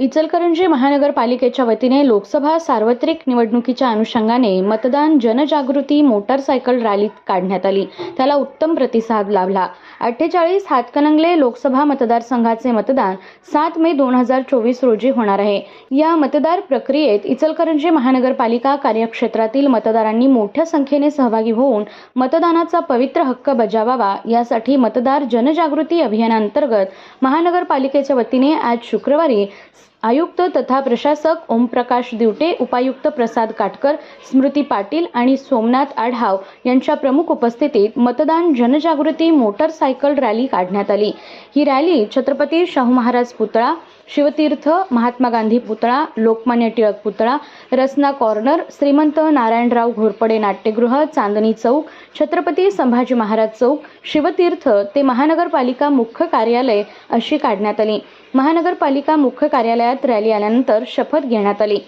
इचलकरंजी महानगरपालिकेच्या वतीने लोकसभा सार्वत्रिक निवडणुकीच्या अनुषंगाने मतदान जनजागृती मोटारसायकल रॅली काढण्यात आली. त्याला उत्तम प्रतिसाद लाभला. अठ्ठेचाळीस हातकणंगले लोकसभा मतदारसंघाचे मतदान सात मे दोन हजार चोवीस रोजी होणार आहे. या मतदार प्रक्रियेत इचलकरंजी महानगरपालिका कार्यक्षेत्रातील मतदारांनी मोठ्या संख्येने सहभागी होऊन मतदानाचा पवित्र हक्क बजावावा यासाठी मतदार जनजागृती अभियानांतर्गत महानगरपालिकेच्या वतीने आज शुक्रवारी आयुक्त तथा प्रशासक ओमप्रकाश दिवटे उपायुक्त प्रसाद काटकर स्मृती पाटील आणि सोमनाथ आढाव यांच्या प्रमुख उपस्थितीत मतदान जनजागृती मोटरसायकल रॅली काढण्यात आली. ही रॅली छत्रपती शाहू महाराज पुतळा शिवतीर्थ महात्मा गांधी पुतळा लोकमान्य टिळक पुतळा रसना कॉर्नर श्रीमंत नारायणराव घोरपडे नाट्यगृह चांदणी चौक छत्रपती संभाजी महाराज चौक शिवतीर्थ ते महानगरपालिका मुख्य कार्यालय अशी काढण्यात आली. महानगरपालिका मुख्य कार्यालयात रॅली आल्यानंतर शपथ घेण्यात आली.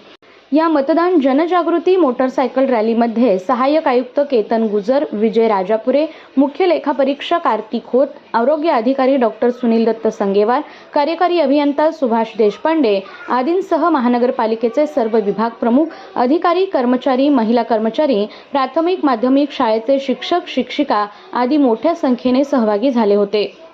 या मतदान जनजागृती मोटरसायकल रॅलीमध्ये सहाय्यक आयुक्त केतन गुजर विजय राजापुरे मुख्य लेखापरीक्षक कार्तिक खोत आरोग्य अधिकारी डॉक्टर सुनील दत्त संगेवार कार्यकारी अभियंता सुभाष देशपांडे आदींसह महानगरपालिकेचे सर्व विभाग प्रमुख अधिकारी कर्मचारी महिला कर्मचारी प्राथमिक माध्यमिक शाळेचे शिक्षक शिक्षिका आदी मोठ्या संख्येने सहभागी झाले होते.